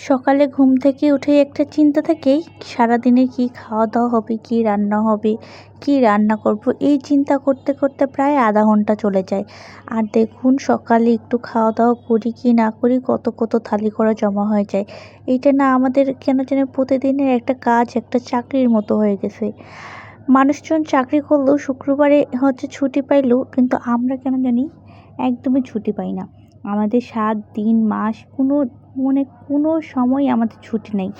সকালে ঘুম থেকে উঠে একটা চিন্তা থেকেই সারাদিনে কি খাওয়া দাওয়া হবে, কি রান্না হবে, কি রান্না করব? এই চিন্তা করতে করতে প্রায় আধা ঘণ্টা চলে যায়। আর দেখুন, সকালে একটু খাওয়া দাওয়া করি কি না করি, কত কত থালি করা জমা হয়ে যায়। এইটা না আমাদের কেন যেন প্রতিদিনের একটা কাজ, একটা চাকরির মতো হয়ে গেছে। মানুষজন চাকরি করলেও শুক্রবারে হচ্ছে ছুটি পাইলেও কিন্তু আমরা কেন জানি একদমই ছুটি পাই না। আমাদের সাত দিন, মাস কোনো মানে কোনো সময় আমাদের ছুটি নেই।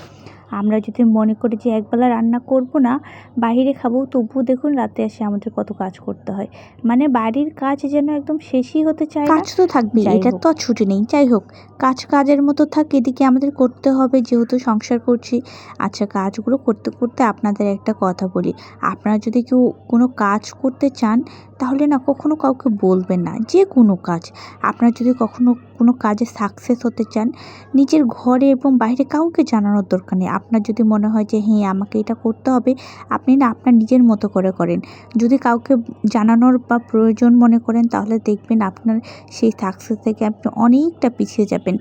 আমরা যদি মনে করি যে একবেলা রান্না করব না বাইরে খাব তবুও দেখুন রাতে এসে আমাদের কত কাজ করতে হয়। মানে বাড়ির কাজ যেন একদম শেষই হতে চায় কাজ তো থাকবে এটা তো আর ছুটি নেই যাই হোক। কাজ কাজের মতো থাক এদিকে আমাদের করতে হবে যেহেতু সংসার করছি। আচ্ছা কাজগুলো করতে করতে আপনাদের একটা কথা বলি। আপনারা যদি কেউ কোনো কাজ করতে চান তাহলে না কখনো কাউকে বলবেন না, যে কোনো কাজ। আপনারা যদি কখনো কোনো কাজে সাকসেস হতে চান, নিজের ঘরে এবং বাইরে কাউকে জানানোর দরকার নেই। আপনার যদি মনে হয় যে হ্যাঁ আমাকে এটা করতে হবে, আপনি না আপনার নিজের মতো করে করেন। যদি কাউকে জানানোর বা প্রয়োজন মনে করেন, তাহলে দেখবেন আপনার সেই সাকসেস থেকে আপনি অনেকটা পিছিয়ে যাবেন।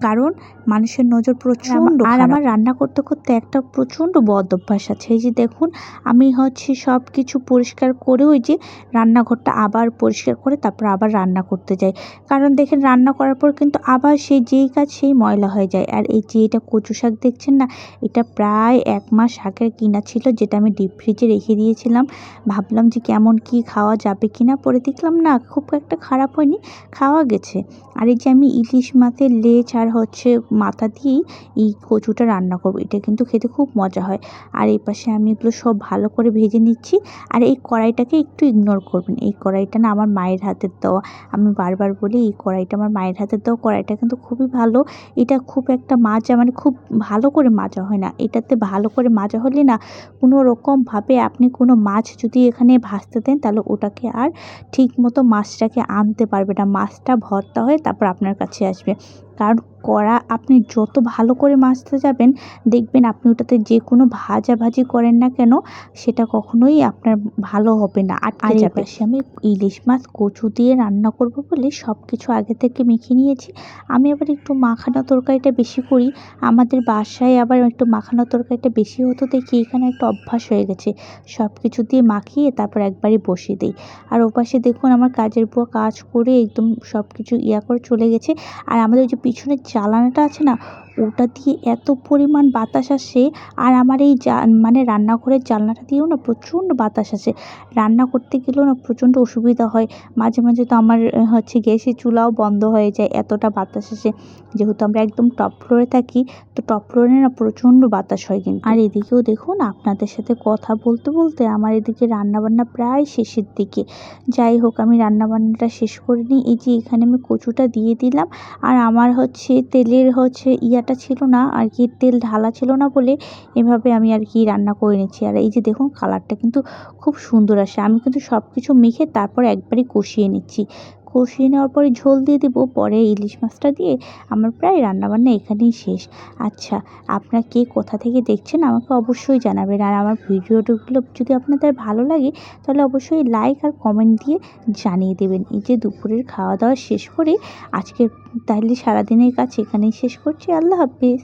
কারণ মানুষের নজর প্রচণ্ড আর আমার রান্না করতে করতে একটা প্রচণ্ড বদ অভ্যাস আছে। এই যে দেখুন আমি হচ্ছে সব কিছু পরিষ্কার করে ওই যে রান্নাঘরটা আবার পরিষ্কার করে তারপর আবার রান্না করতে যাই। কারণ দেখেন রান্না করার পর কিন্তু আবার সেই যেই কাজ সেই ময়লা হয়ে যায়। আর এই যে এটা কচু শাক দেখছেন না এটা প্রায় এক মাস আগের কিনা ছিল যেটা আমি ডিপ ফ্রিজে রেখে দিয়েছিলাম। ভাবলাম যে কেমন কি খাওয়া যাবে কি না পরে দেখলাম না খুব একটা খারাপ হয়নি খাওয়া গেছে। আর এই যে আমি ইলিশ মাছের লেজ আর হচ্ছে মাথা দিয়েই এই কচুটা রান্না করব। এটা কিন্তু খেতে খুব মজা হয়। আর এই পাশে আমি এগুলো সব ভালো করে ভেজে নিচ্ছি। আর এই কড়াইটাকে একটু ইগনোর করবেন। এই কড়াইটা না আমার মায়ের হাতের দেওয়া। আমি বারবার বলি, এই কড়াইটা আমার মায়ের হাতের দেওয়া। কড়াইটা কিন্তু খুবই ভালো। এটা খুব একটা মাজা মানে খুব ভালো করে মাজা হয় না। এটাতে ভালো করে মাজা হলে না কোনো রকমভাবে আপনি কোনো মাছ যদি এখানে ভাজতে দেন, তাহলে ওটাকে আর ঠিক মতো মাছটাকে আনতে পারবে না। মাছটা ভর্তা হয়ে তারপর আপনার কাছে আসবে। কারণ কড়া আপনি যত ভালো করে মাছতে যাবেন দেখবেন আপনি ওটাতে যে কোনো ভাজাভাজি করেন না কেন সেটা কখনোই আপনার ভালো হবে না আটকে যাবে। আমি ইলিশ মাছ কচু দিয়ে রান্না করব বলে সব কিছু আগে থেকে মেখে নিয়েছি। আমি আবার একটু মাখানো তরকারিটা বেশি করি। আমাদের বাসায় আবার একটু মাখানো তরকারিটা বেশি হতো দেখি এখানে একটা অভ্যাস হয়ে গেছে। সব কিছু দিয়ে মাখিয়ে তারপর একবারই বসিয়ে দিই। আর ওপাশে দেখুন আমার কাজের বুয়া কাজ করে একদম সব কিছু ইয়া করে চলে গেছে। আর আমাদের ওই যে পিছনের জালানাটা আছে না ওটা দিয়ে এত পরিমাণ বাতাস আসে আর আমার এই জা মানে রান্নাঘরের জানলাটা দিয়েও না প্রচণ্ড বাতাস আসে। রান্না করতে গেলেও না প্রচণ্ড অসুবিধা হয়। মাঝে মাঝে তো আমার হচ্ছে গ্যাসের চুলাও বন্ধ হয়ে যায়, এতটা বাতাস আসে। যেহেতু আমরা একদম টপ ফ্লোরে থাকি, তো টপ ফ্লোরে না প্রচণ্ড বাতাস হয় কিন্তু। আর এদিকেও দেখুন আপনাদের সাথে কথা বলতে বলতে আমার এদিকে রান্নাবান্না প্রায় শেষের দিকে। যাই হোক, আমি রান্নাবান্নাটা শেষ করে নিই। এই যে এখানে আমি কচুটা দিয়ে দিলাম। আর আমার হচ্ছে তেলের হচ্ছে ইয়াটা ছিল না, আর কি তেল ঢালা ছিল না বলে এভাবে আমি আর কি রান্না করে নিচ্ছি। আর এই যে দেখুন, কালারটা কিন্তু খুব সুন্দর আসে। আমি কিন্তু সব কিছু মেখে তারপর একবারই কষিয়ে নিচ্ছি। কষিয়ে নেওয়ার পরে ঝোল দিয়ে দেবো, পরে ইলিশ মাছটা দিয়ে আমার প্রায় রান্নাবান্না এখানেই শেষ। আচ্ছা আপনারা কে কোথা থেকে দেখছেন আমাকে অবশ্যই জানাবেন। আর আমার ভিডিওগুলো যদি আপনাদের ভালো লাগে, তাহলে অবশ্যই লাইক আর কমেন্ট দিয়ে জানিয়ে দেবেন। এই যে দুপুরের খাওয়া দাওয়া শেষ করে আজকের তাহলে সারাদিনের কাজ এখানেই শেষ করছি। আল্লাহ হাফিজ।